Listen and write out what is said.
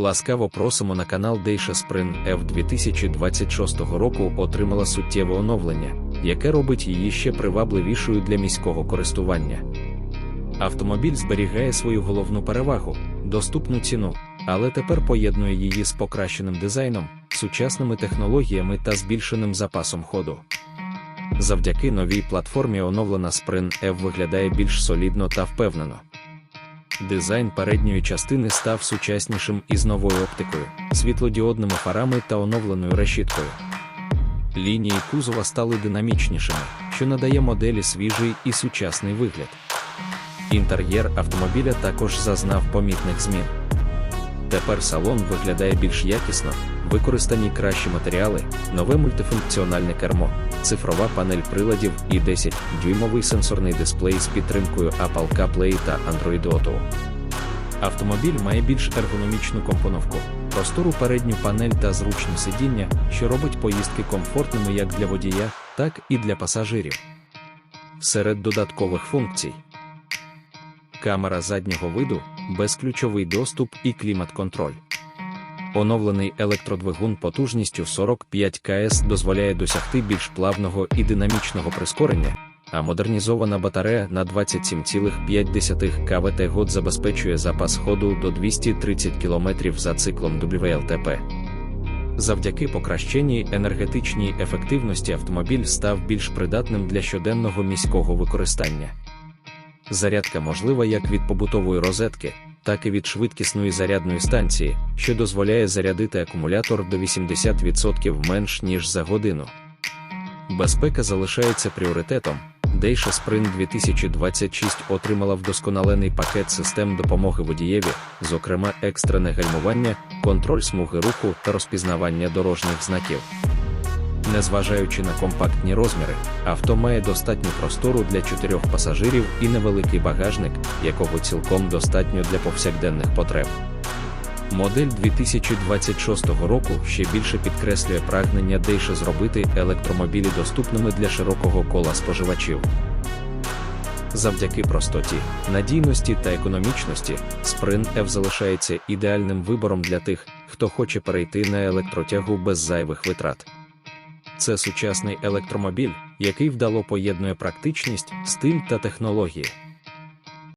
Ласкаво просимо на канал Dacia Sprint F 2026 року отримала суттєве оновлення, яке робить її ще привабливішою для міського користування. Автомобіль зберігає свою головну перевагу доступну ціну, але тепер поєднує її з покращеним дизайном, сучасними технологіями та збільшеним запасом ходу. Завдяки новій платформі оновлена Sprint F виглядає більш солідно та впевнено. Дизайн передньої частини став сучаснішим із новою оптикою, світлодіодними фарами та оновленою решіткою. Лінії кузова стали динамічнішими, що надає моделі свіжий і сучасний вигляд. Інтер'єр автомобіля також зазнав помітних змін. Тепер салон виглядає більш якісно, використані кращі матеріали, нове мультифункціональне кермо, цифрова панель приладів і 10-дюймовий сенсорний дисплей з підтримкою Apple CarPlay та Android Auto. Автомобіль має більш ергономічну компоновку, простору передню панель та зручне сидіння, що робить поїздки комфортними як для водія, так і для пасажирів. Серед додаткових функцій камера заднього виду, безключовий доступ і клімат-контроль. Оновлений електродвигун потужністю 45 КС дозволяє досягти більш плавного і динамічного прискорення, а модернізована батарея на 27,5 КВт год забезпечує запас ходу до 230 км за циклом WLTP. Завдяки покращеній енергетичній ефективності автомобіль став більш придатним для щоденного міського використання. Зарядка можлива як від побутової розетки, так і від швидкісної зарядної станції, що дозволяє зарядити акумулятор до 80% менш ніж за годину. Безпека залишається пріоритетом. Dacia Sprint 2026 отримала вдосконалений пакет систем допомоги водієві, зокрема екстрене гальмування, контроль смуги руху та розпізнавання дорожніх знаків. Незважаючи на компактні розміри, авто має достатньо простору для чотирьох пасажирів і невеликий багажник, якого цілком достатньо для повсякденних потреб. Модель 2026 року ще більше підкреслює прагнення Dacia зробити електромобілі доступними для широкого кола споживачів. Завдяки простоті, надійності та економічності, Sprint F залишається ідеальним вибором для тих, хто хоче перейти на електротягу без зайвих витрат. Це сучасний електромобіль, який вдало поєднує практичність, стиль та технології.